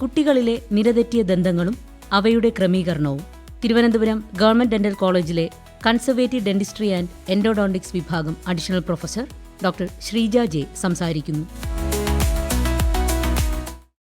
കുട്ടികളിലെ നിരതെറ്റിയ ദന്തങ്ങളും അവയുടെ ക്രമീകരണവും തിരുവനന്തപുരം ഗവൺമെന്റ് ഡെന്റൽ കോളേജിലെ കൺസർവേറ്റീവ് ഡെന്റിസ്ട്രി ആൻഡ് എൻഡോഡോണ്ടിക്സ് വിഭാഗം additional professor doctor Sreeja J സംസാരിക്കുന്നു.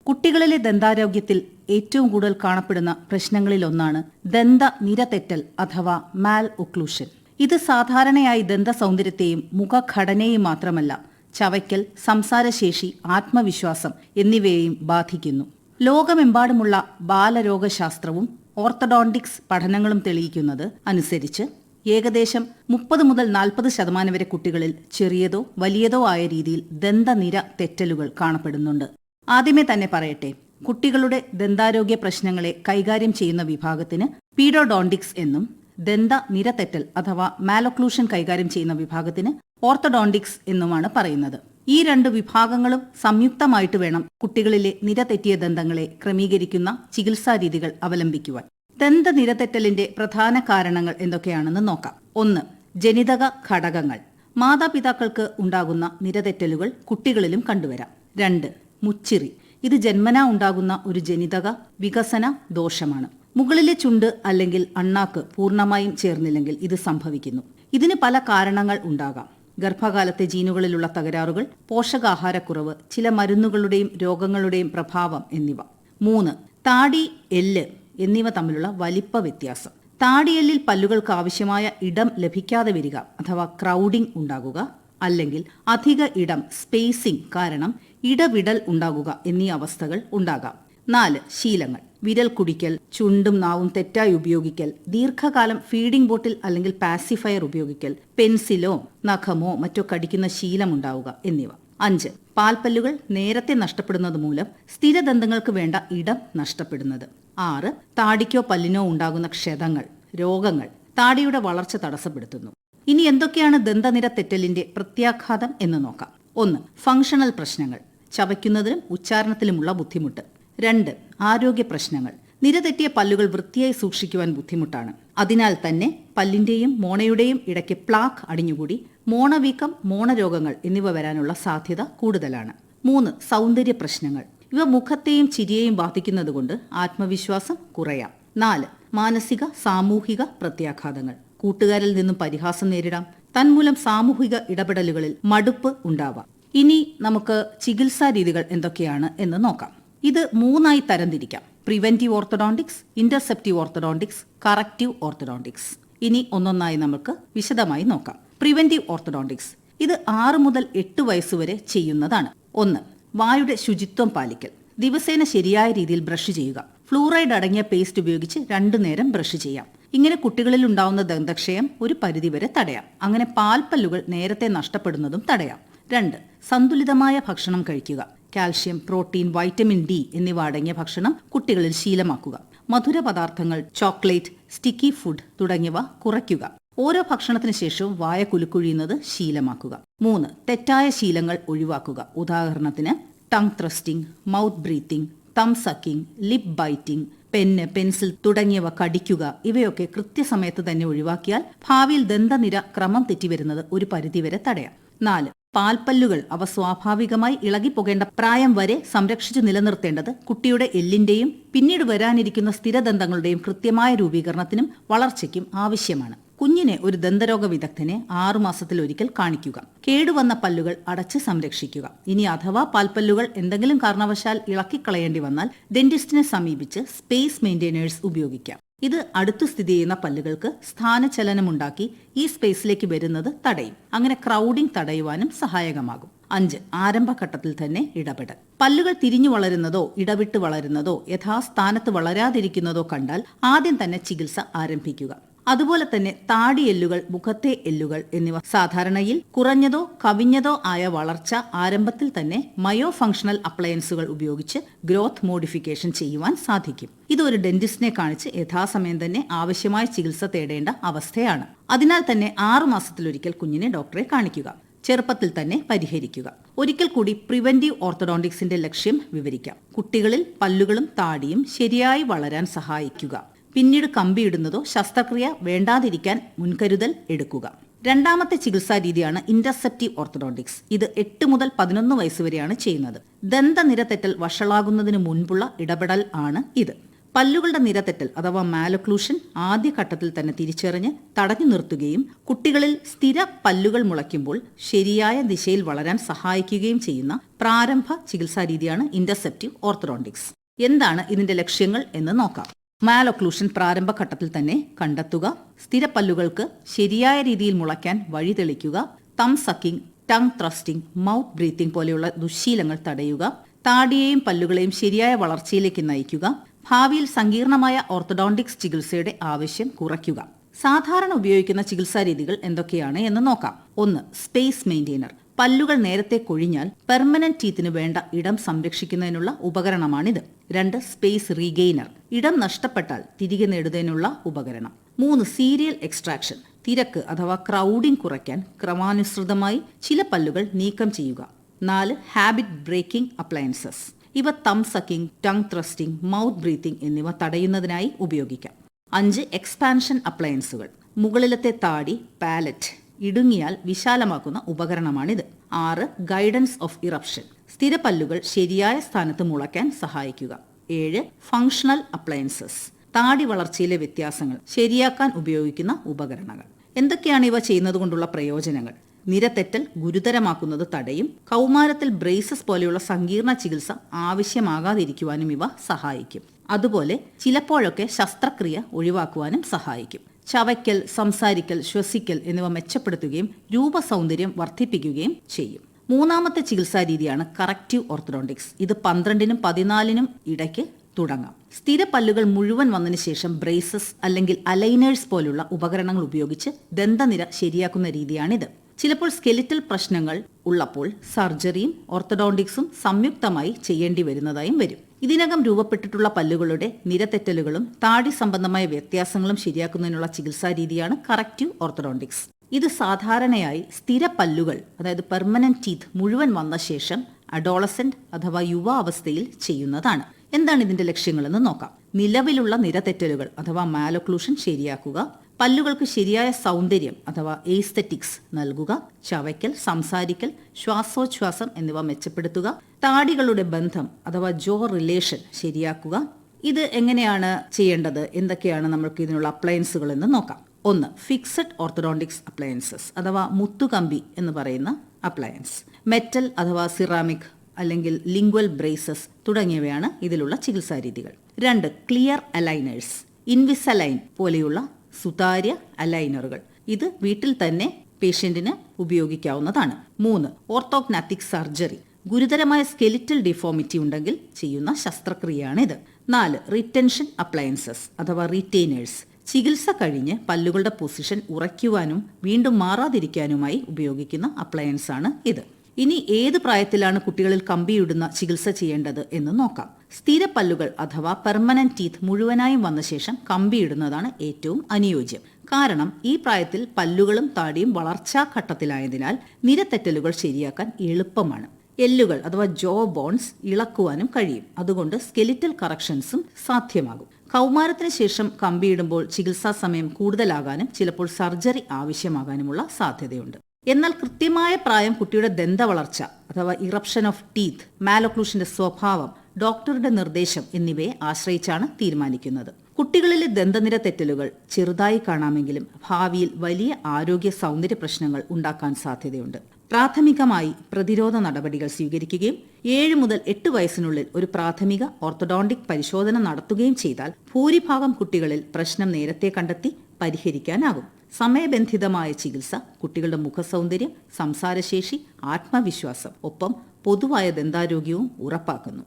കുട്ടികളിലെ ദന്താരോഗ്യത്തിൽ ഏറ്റവും കൂടുതൽ കാണപ്പെടുന്ന പ്രശ്നങ്ങളിലൊന്നാണ് ദന്ത നിരതെറ്റൽ അഥവാ മാൽ ഒക്ലൂഷൻ. ഇത് സാധാരണയായി ദന്ത സൗന്ദര്യത്തെയും മുഖഘടനയെയും മാത്രമല്ല ചവയ്ക്കൽ സംസാരശേഷി ആത്മവിശ്വാസം എന്നിവയെയും ബാധിക്കുന്നു. ലോകമെമ്പാടുമുള്ള ബാലരോഗശാസ്ത്രവും ഓർത്തഡോണ്ടിക്സ് പഠനങ്ങളും തെളിയിക്കുന്നത് അനുസരിച്ച് ഏകദേശം മുപ്പത് മുതൽ നാൽപ്പത് ശതമാനം വരെ കുട്ടികളിൽ ചെറിയതോ വലിയതോ ആയ രീതിയിൽ ദന്തനിര തെറ്റലുകൾ കാണപ്പെടുന്നുണ്ട്. ആദ്യമേ തന്നെ പറയട്ടെ കുട്ടികളുടെ ദന്താരോഗ്യ പ്രശ്നങ്ങളെ കൈകാര്യം ചെയ്യുന്ന വിഭാഗത്തിന് പീഡോഡോണ്ടിക്സ് എന്നും ദന്ത നിരതെറ്റൽ അഥവാ മാലൊക്ലൂഷൻ കൈകാര്യം ചെയ്യുന്ന വിഭാഗത്തിന് ഓർത്തഡോണ്ടിക്സ് എന്നുമാണ് പറയുന്നത്. ഈ രണ്ട് വിഭാഗങ്ങളും സംയുക്തമായിട്ട് വേണം കുട്ടികളിലെ നിരതെറ്റിയ ദന്തങ്ങളെ ക്രമീകരിക്കുന്ന ചികിത്സാ രീതികൾ അവലംബിക്കുവാൻ. ദന്ത നിരതെറ്റലിന്റെ പ്രധാന കാരണങ്ങൾ എന്തൊക്കെയാണെന്ന് നോക്കാം. ഒന്ന് ജനിതക ഘടകങ്ങൾ. മാതാപിതാക്കൾക്ക് ഉണ്ടാകുന്ന നിരതെറ്റലുകൾ കുട്ടികളിലും കണ്ടുവരാം. രണ്ട് മുച്ചിറി. ഇത് ജന്മനാ ഉണ്ടാകുന്ന ഒരു ജനിതക വികസന ദോഷമാണ്. മുകളിലെ ചുണ്ട് അല്ലെങ്കിൽ അണ്ണാക്ക് പൂർണമായും ചേർന്നില്ലെങ്കിൽ ഇത് സംഭവിക്കുന്നു. ഇതിന് പല കാരണങ്ങൾ ഉണ്ടാകാം. ഗർഭകാലത്തെ ജീനുകളിലുള്ള തകരാറുകൾ പോഷകാഹാരക്കുറവ് ചില മരുന്നുകളുടെയും രോഗങ്ങളുടെയും പ്രഭാവം എന്നിവ. മൂന്ന് താടി എല്ല് എന്നിവ തമ്മിലുള്ള വലിപ്പ വ്യത്യാസം. താടിയെല്ലിൽ പല്ലുകൾക്ക് ആവശ്യമായ ഇടം ലഭിക്കാതെ വരിക അഥവാ ക്രൗഡിംഗ് ഉണ്ടാകുക അല്ലെങ്കിൽ അധിക ഇടം സ്പേസിംഗ് കാരണം ഇടവിടൽ ഉണ്ടാകുക എന്നീ അവസ്ഥകൾ ഉണ്ടാകാം. നാല് ശീലങ്ങൾ. വിരൽ കുടിക്കൽ ചുണ്ടും നാവും തെറ്റായി ഉപയോഗിക്കൽ ദീർഘകാലം ഫീഡിംഗ് ബോട്ടിൽ അല്ലെങ്കിൽ പാസിഫയർ ഉപയോഗിക്കൽ പെൻസിലോ നഖമോ മറ്റോ കടിക്കുന്ന ശീലമുണ്ടാവുക എന്നിവ. അഞ്ച് പാൽപ്പല്ലുകൾ നേരത്തെ നഷ്ടപ്പെടുന്നത് മൂലം സ്ഥിരദന്തങ്ങൾക്ക് വേണ്ട ഇടം നഷ്ടപ്പെടുന്നത്. ആറ് താടിക്കോ പല്ലിനോ ഉണ്ടാകുന്ന ക്ഷതങ്ങൾ രോഗങ്ങൾ താടിയുടെ വളർച്ച തടസ്സപ്പെടുത്തുന്നു. ഇനി എന്തൊക്കെയാണ് ദന്തനിര തെറ്റലിന്റെ പ്രത്യാഘാതം എന്ന് നോക്കാം. ഒന്ന് ഫങ്ഷണൽ പ്രശ്നങ്ങൾ. ചവയ്ക്കുന്നതിലും ഉച്ചാരണത്തിലുമുള്ള ബുദ്ധിമുട്ട്. രണ്ട് ആരോഗ്യ പ്രശ്നങ്ങൾ. നിരതെറ്റിയ പല്ലുകൾ വൃത്തിയായി സൂക്ഷിക്കുവാൻ ബുദ്ധിമുട്ടാണ്. അതിനാൽ തന്നെ പല്ലിന്റെയും മോണയുടെയും ഇടയ്ക്ക് പ്ലാക്ക് അടിഞ്ഞുകൂടി മോണവീക്കം മോണരോഗങ്ങൾ എന്നിവ വരാനുള്ള സാധ്യത കൂടുതലാണ്. മൂന്ന് സൗന്ദര്യ പ്രശ്നങ്ങൾ. ഇവ മുഖത്തെയും ചിരിയെയും ബാധിക്കുന്നതുകൊണ്ട് ആത്മവിശ്വാസം കുറയാം. നാല് മാനസിക സാമൂഹിക പ്രത്യാഘാതങ്ങൾ. കൂട്ടുകാരിൽ നിന്നും പരിഹാസം നേരിടാം. തന്മൂലം സാമൂഹിക ഇടപെടലുകളിൽ മടുപ്പ് ഉണ്ടാവാം. ഇനി നമുക്ക് ചികിത്സാ രീതികൾ എന്തൊക്കെയാണ് എന്ന് നോക്കാം. ഇത് മൂന്നായി തരംതിരിക്കാം. Preventive orthodontics interceptive orthodontics corrective orthodontics ഇനി ഒന്നൊന്നായി നമുക്ക് വിശദമായി നോക്കാം. പ്രിവെന്റീവ് ഓർത്തഡോണ്ടിക്സ് ഇത് ആറ് മുതൽ എട്ട് വയസ്സുവരെ ചെയ്യുന്നതാണ്. ഒന്ന് വായുടെ ശുചിത്വം പാലിക്കൽ. ദിവസേന ശരിയായ രീതിയിൽ ബ്രഷ് ചെയ്യുക. ഫ്ലൂറൈഡ് അടങ്ങിയ പേസ്റ്റ് ഉപയോഗിച്ച് രണ്ടു നേരം ബ്രഷ് ചെയ്യാം. ഇങ്ങനെ കുട്ടികളിൽ ഉണ്ടാവുന്ന ദന്തക്ഷയം ഒരു പരിധിവരെ തടയാം. അങ്ങനെ പാൽപ്പല്ലുകൾ നേരത്തെ നഷ്ടപ്പെടുന്നതും തടയാം. രണ്ട് സന്തുലിതമായ ഭക്ഷണം കഴിക്കുക. കാൽഷ്യം പ്രോട്ടീൻ വൈറ്റമിൻ ഡി എന്നിവ അടങ്ങിയ ഭക്ഷണം കുട്ടികളിൽ ശീലമാക്കുക. മധുര പദാർത്ഥങ്ങൾ ചോക്ലേറ്റ് സ്റ്റിക്കി ഫുഡ് തുടങ്ങിയവ കുറയ്ക്കുക. ഓരോ ഭക്ഷണത്തിന് ശേഷവും വായ കുലുക്കുഴിയുന്നത് ശീലമാക്കുക. മൂന്ന് തെറ്റായ ശീലങ്ങൾ ഒഴിവാക്കുക. ഉദാഹരണത്തിന് tongue thrusting mouth breathing thumb sucking lip biting pen pencil തുടങ്ങിയവ കടിക്കുക. ഇവയൊക്കെ കൃത്യസമയത്ത് തന്നെ ഒഴിവാക്കിയാൽ ഭാവിയിൽ ദന്തനിര ക്രമം തെറ്റിവരുന്നത് ഒരു പരിധിവരെ തടയാം. നാല് പാൽപ്പല്ലുകൾ അവ സ്വാഭാവികമായി ഇളകിപ്പോകേണ്ട പ്രായം വരെ സംരക്ഷിച്ചു നിലനിർത്തേണ്ടത് കുട്ടിയുടെ എല്ലിന്റെയും പിന്നീട് വരാനിരിക്കുന്ന സ്ഥിരദന്തങ്ങളുടെയും കൃത്യമായ രൂപീകരണത്തിനും വളർച്ചയ്ക്കും ആവശ്യമാണ്. കുഞ്ഞിനെ ഒരു ദന്തരോഗ വിദഗ്ധനെ ആറുമാസത്തിൽ ഒരിക്കൽ കാണിക്കുക. കേടുവന്ന പല്ലുകൾ അടച്ച് സംരക്ഷിക്കുക. ഇനി അഥവാ പാൽപ്പല്ലുകൾ എന്തെങ്കിലും കാരണവശാൽ ഇളക്കിക്കളയേണ്ടി വന്നാൽ ഡെന്റിസ്റ്റിനെ സമീപിച്ച് സ്പേസ് മെയിന്റെയിനേഴ്സ് ഉപയോഗിക്കാം. ഇത് അടുത്തു സ്ഥിതി ചെയ്യുന്ന പല്ലുകൾക്ക് സ്ഥാനചലനമുണ്ടാക്കി ഈ സ്പേസിലേക്ക് വരുന്നത് തടയും. അങ്ങനെ ക്രൗഡിംഗ് തടയുവാനും സഹായകമാകും. അഞ്ച് ആരംഭഘട്ടത്തിൽ തന്നെ ഇടപെടൽ. പല്ലുകൾ തിരിഞ്ഞു വളരുന്നതോ ഇടവിട്ട് വളരുന്നതോ യഥാസ്ഥാനത്ത് വളരാതിരിക്കുന്നതോ കണ്ടാൽ ആദ്യം തന്നെ ചികിത്സ ആരംഭിക്കുക. അതുപോലെ തന്നെ താടിയെല്ലുകൾ മുഖത്തെ എല്ലുകൾ എന്നിവ. സാധാരണയിൽ കുറഞ്ഞതോ കവിഞ്ഞതോ ആയ വളർച്ച ആരംഭത്തിൽ തന്നെ മയോ ഫംഗ്ഷണൽ അപ്ലയൻസുകൾ ഉപയോഗിച്ച് ഗ്രോത്ത് മോഡിഫിക്കേഷൻ ചെയ്യുവാൻ സാധിക്കും. ഇത് ഒരു ഡെന്റിസ്റ്റിനെ കാണിച്ച് യഥാസമയം തന്നെ ആവശ്യമായ ചികിത്സ തേടേണ്ട അവസ്ഥയാണ്. അതിനാൽ തന്നെ ആറു മാസത്തിലൊരിക്കൽ കുഞ്ഞിനെ ഡോക്ടറെ കാണിക്കുക. ചെറുപ്പത്തിൽ തന്നെ പരിഹരിക്കുക. ഒരിക്കൽ കൂടി പ്രിവെന്റീവ് ഓർത്തഡോണ്ടിക്സിന്റെ ലക്ഷ്യം വിവരിക്കാം. കുട്ടികളിൽ പല്ലുകളും താടിയും ശരിയായി വളരാൻ സഹായിക്കുക. പിന്നീട് കമ്പിയിടുന്നതോ ശസ്ത്രക്രിയ വേണ്ടാതിരിക്കാൻ മുൻകരുതൽ എടുക്കുക. രണ്ടാമത്തെ ചികിത്സാ രീതിയാണ് ഇന്റർസെപ്റ്റീവ് ഓർത്തഡോണ്ടിക്സ് ഇത് എട്ട് മുതൽ പതിനൊന്ന് വയസ്സ് വരെയാണ് ചെയ്യുന്നത്. ദന്തനിര തെറ്റൽ വഷളാകുന്നതിന് മുൻപുള്ള ഇടപെടൽ ആണ് ഇത്. പല്ലുകളുടെ നിരത്തെറ്റൽ അഥവാ മാലക്ലൂഷൻ ആദ്യഘട്ടത്തിൽ തന്നെ തിരിച്ചറിഞ്ഞ് തടഞ്ഞു നിർത്തുകയും കുട്ടികളിൽ സ്ഥിര പല്ലുകൾ മുളയ്ക്കുമ്പോൾ ശരിയായ ദിശയിൽ വളരാൻ സഹായിക്കുകയും ചെയ്യുന്ന പ്രാരംഭ ചികിത്സാ രീതിയാണ് ഇന്റർസെപ്റ്റീവ് ഓർത്തഡോണ്ടിക്സ് എന്താണ് ഇതിന്റെ ലക്ഷ്യങ്ങൾ എന്ന് നോക്കാം. മാലൊക്ലൂഷൻ പ്രാരംഭഘട്ടത്തിൽ തന്നെ കണ്ടെത്തുക. സ്ഥിരപ്പല്ലുകൾക്ക് ശരിയായ രീതിയിൽ മുളയ്ക്കാൻ വഴി തെളിക്കുക thumb sucking tongue thrusting mouth breathing പോലെയുള്ള ദുശീലങ്ങൾ തടയുക. താടിയെയും പല്ലുകളെയും ശരിയായ വളർച്ചയിലേക്ക് നയിക്കുക. ഭാവിയിൽ സങ്കീർണമായ ഓർത്തഡോണ്ടിക്സ് ചികിത്സയുടെ ആവശ്യം കുറയ്ക്കുക. സാധാരണ ഉപയോഗിക്കുന്ന ചികിത്സാ രീതികൾ എന്തൊക്കെയാണ് എന്ന് നോക്കാം. ഒന്ന് സ്പേസ് മെയിന്റെയിനർ പല്ലുകൾ നേരത്തെ കൊഴിഞ്ഞാൽ പെർമനന്റ് ടീത്തിന് വേണ്ട ഇടം സംരക്ഷിക്കുന്നതിനുള്ള ഉപകരണമാണിത്. രണ്ട് സ്പേസ് റീഗെയിനർ ഇടം നഷ്ടപ്പെട്ടാൽ തിരികെ നേടുന്നതിനുള്ള ഉപകരണം. മൂന്ന് സീരിയൽ എക്സ്ട്രാക്ഷൻ തിരക്ക് അഥവാ ക്രൗഡിംഗ് കുറയ്ക്കാൻ ക്രമാനുസൃതമായി ചില പല്ലുകൾ നീക്കം ചെയ്യുക. നാല് ഹാബിറ്റ് ബ്രേക്കിംഗ് അപ്ലയൻസസ് ഇവ thumb sucking tongue thrusting mouth breathing എന്നിവ തടയുന്നതിനായി ഉപയോഗിക്കാം. അഞ്ച് എക്സ്പാൻഷൻ അപ്ലയൻസുകൾ മുകളിലത്തെ താടി പാലറ്റ് ഇടുങ്ങിയാൽ വിശാലമാക്കുന്ന ഉപകരണമാണിത്. ആറ് ഗൈഡൻസ് ഓഫ് ഇറപ്ഷൻ സ്ഥിരപല്ലുകൾ ശരിയായ സ്ഥാനത്ത് മുളയ്ക്കാൻ സഹായിക്കുക. ഏഴ് ഫങ്ഷണൽ അപ്ലയൻസസ് താടി വളർച്ചയിലെ വ്യത്യാസങ്ങൾ ശരിയാക്കാൻ ഉപയോഗിക്കുന്ന ഉപകരണങ്ങൾ. എന്തൊക്കെയാണ് ഇവ ചെയ്യുന്നത് കൊണ്ടുള്ള പ്രയോജനങ്ങൾ? നിരത്തെറ്റൽ ഗുരുതരമാക്കുന്നത് തടയും കൗമാരത്തിൽ ബ്രേസസ് പോലെയുള്ള സങ്കീർണ ചികിത്സ ആവശ്യമാകാതിരിക്കുവാനും ഇവ സഹായിക്കും. അതുപോലെ ചിലപ്പോഴൊക്കെ ശസ്ത്രക്രിയ ഒഴിവാക്കുവാനും സഹായിക്കും. ചവയ്ക്കൽ സംസാരിക്കൽ ശ്വസിക്കൽ എന്നിവ മെച്ചപ്പെടുത്തുകയും രൂപസൗന്ദര്യം വർദ്ധിപ്പിക്കുകയും ചെയ്യും. മൂന്നാമത്തെ ചികിത്സാ രീതിയാണ് കറക്റ്റീവ് ഓർത്തഡോണ്ടിക്സ്. ഇത് പന്ത്രണ്ടിനും പതിനാലിനും ഇടയ്ക്ക് തുടങ്ങാം. സ്ഥിര പല്ലുകൾ മുഴുവൻ വന്നതിന് ശേഷം ബ്രേസസ് അല്ലെങ്കിൽ അലൈനേഴ്സ് പോലുള്ള ഉപകരണങ്ങൾ ഉപയോഗിച്ച് ദന്തനിര ശരിയാക്കുന്ന രീതിയാണിത്. ചിലപ്പോൾ സ്കെലിറ്റൽ പ്രശ്നങ്ങൾ ഉള്ളപ്പോൾ സർജറിയും ഓർത്തഡോണ്ടിക്സും സംയുക്തമായി ചെയ്യേണ്ടി വരുന്നതായും വരും. ഇതിനകം രൂപപ്പെട്ടിട്ടുള്ള പല്ലുകളുടെ നിരതെറ്റലുകളും താടി സംബന്ധമായ വ്യത്യാസങ്ങളും ശരിയാക്കുന്നതിനുള്ള ചികിത്സാ രീതിയാണ് കറക്റ്റീവ് ഓർത്തഡോണ്ടിക്സ്. ഇത് സാധാരണയായി സ്ഥിര പല്ലുകൾ അതായത് പെർമനന്റ് ടീത്ത് മുഴുവൻ വന്ന ശേഷം അഡോളസെന്റ് അഥവാ യുവാവസ്ഥയിൽ ചെയ്യുന്നതാണ്. എന്താണ് ഇതിന്റെ ലക്ഷ്യങ്ങളെന്ന് നോക്കാം. നിലവിലുള്ള നിരതെറ്റലുകൾ അഥവാ മാലോക്ലൂഷൻ ശരിയാക്കുക പല്ലുകൾക്ക് ശരിയായ സൗന്ദര്യം അഥവാ എയ്സ്തെറ്റിക്സ് നൽകുക ചവയ്ക്കൽ സംസാരിക്കൽ ശ്വാസോച്ഛ്വാസം എന്നിവ മെച്ചപ്പെടുത്തുക താടികളുടെ ബന്ധം അഥവാ ജോ റിലേഷൻ ശരിയാക്കുക. ഇത് എങ്ങനെയാണ് ചെയ്യേണ്ടത്? എന്തൊക്കെയാണ് നമ്മൾക്ക് ഇതിനുള്ള അപ്ലയൻസുകൾ എന്ന് നോക്കാം. ഒന്ന് ഫിക്സഡ് ഓർത്തഡോണ്ടിക്സ് അപ്ലയൻസസ് അഥവാ മുത്തുകമ്പി എന്ന് പറയുന്ന അപ്ലയൻസ് മെറ്റൽ അഥവാ സിറാമിക് അല്ലെങ്കിൽ ലിംഗ്വൽ ബ്രേസസ് തുടങ്ങിയവയാണ് ഇതിലുള്ള ചികിത്സാ രീതികൾ. രണ്ട് ക്ലിയർ അലൈനേഴ്സ് ഇൻവിസലൈൻ പോലെയുള്ള സുതാര്യ അലൈനറുകൾ ഇത് വീട്ടിൽ തന്നെ പേഷ്യന്റിന് ഉപയോഗിക്കാവുന്നതാണ്. മൂന്ന് ഓർത്തോഗ്നാറ്റിക് സർജറി ഗുരുതരമായ സ്കെലിറ്റൽ ഡിഫോമിറ്റി ഉണ്ടെങ്കിൽ ചെയ്യുന്ന ശസ്ത്രക്രിയയാണിത്. നാല് റിറ്റൻഷൻ അപ്ലയൻസസ് അഥവാ റീറ്റെയിനേഴ്സ് ചികിത്സ കഴിഞ്ഞ് പല്ലുകളുടെ പൊസിഷൻ ഉറയ്ക്കുവാനും വീണ്ടും മാറാതിരിക്കാനുമായി ഉപയോഗിക്കുന്ന അപ്ലയൻസ് ആണ് ഇത്. ഇനി ഏത് പ്രായത്തിലാണ് കുട്ടികളിൽ കമ്പിയിടുന്ന ചികിത്സ ചെയ്യേണ്ടത് എന്ന് നോക്കാം. സ്ഥിര പല്ലുകൾ അഥവാ പെർമനന്റ് ടീത്ത് മുഴുവനായും വന്ന ശേഷം കമ്പിയിടുന്നതാണ് ഏറ്റവും അനുയോജ്യം. കാരണം ഈ പ്രായത്തിൽ പല്ലുകളും താടിയും വളർച്ചാ ഘട്ടത്തിലായതിനാൽ നിരത്തെറ്റലുകൾ ശരിയാക്കാൻ എളുപ്പമാണ്. എല്ലുകൾ അഥവാ ജോ ബോൺസ് ഇളക്കുവാനും കഴിയും. അതുകൊണ്ട് സ്കെലിറ്റൽ കറക്ഷൻസും സാധ്യമാകും. കൗമാരത്തിന് ശേഷം കമ്പിയിടുമ്പോൾ ചികിത്സാ സമയം കൂടുതലാകാനും ചിലപ്പോൾ സർജറി ആവശ്യമാകാനുമുള്ള സാധ്യതയുണ്ട്. എന്നാൽ കൃത്യമായ പ്രായം കുട്ടിയുടെ ദന്ത വളർച്ച അഥവാ ഇറപ്ഷൻ ഓഫ് ടീത്ത് മാലൊക്ലൂഷന്റെ സ്വഭാവം ഡോക്ടറുടെ നിർദ്ദേശം എന്നിവയെ ആശ്രയിച്ചാണ് തീരുമാനിക്കുന്നത്. കുട്ടികളിലെ ദന്തനിര തെറ്റലുകൾ ചെറുതായി കാണാമെങ്കിലും ഭാവിയിൽ വലിയ ആരോഗ്യ സൗന്ദര്യ പ്രശ്നങ്ങൾ ഉണ്ടാക്കാൻ സാധ്യതയുണ്ട്. പ്രാഥമികമായി പ്രതിരോധ നടപടികൾ സ്വീകരിക്കുകയും ഏഴ് മുതൽ എട്ട് വയസ്സിനുള്ളിൽ ഒരു പ്രാഥമിക ഓർത്തഡോണ്ടിക് പരിശോധന നടത്തുകയും ചെയ്താൽ ഭൂരിഭാഗം കുട്ടികളിൽ പ്രശ്നം നേരത്തെ കണ്ടെത്തി പരിഹരിക്കാനാകും. സമയബന്ധിതമായ ചികിത്സ കുട്ടികളുടെ മുഖസൗന്ദര്യം സംസാരശേഷി ആത്മവിശ്വാസം ഒപ്പം പൊതുവായ ദന്താരോഗ്യവും ഉറപ്പാക്കുന്നു.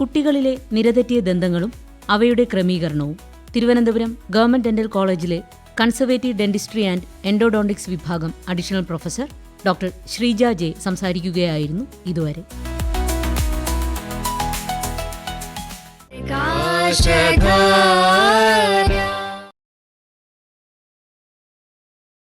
കുട്ടികളിലെ നിരതെറ്റിയ ദന്തങ്ങളും അവയുടെ ക്രമീകരണവും തിരുവനന്തപുരം ഗവൺമെന്റ് ഡെന്റൽ കോളേജിലെ കൺസർവേറ്റീവ് ഡെന്റിസ്ട്രി ആൻഡ് എൻഡോഡോണ്ടിക്സ് വിഭാഗം additional professor doctor Sreeja J സംസാരിക്കുകയായിരുന്നു ഇതുവരെ. കാശകാര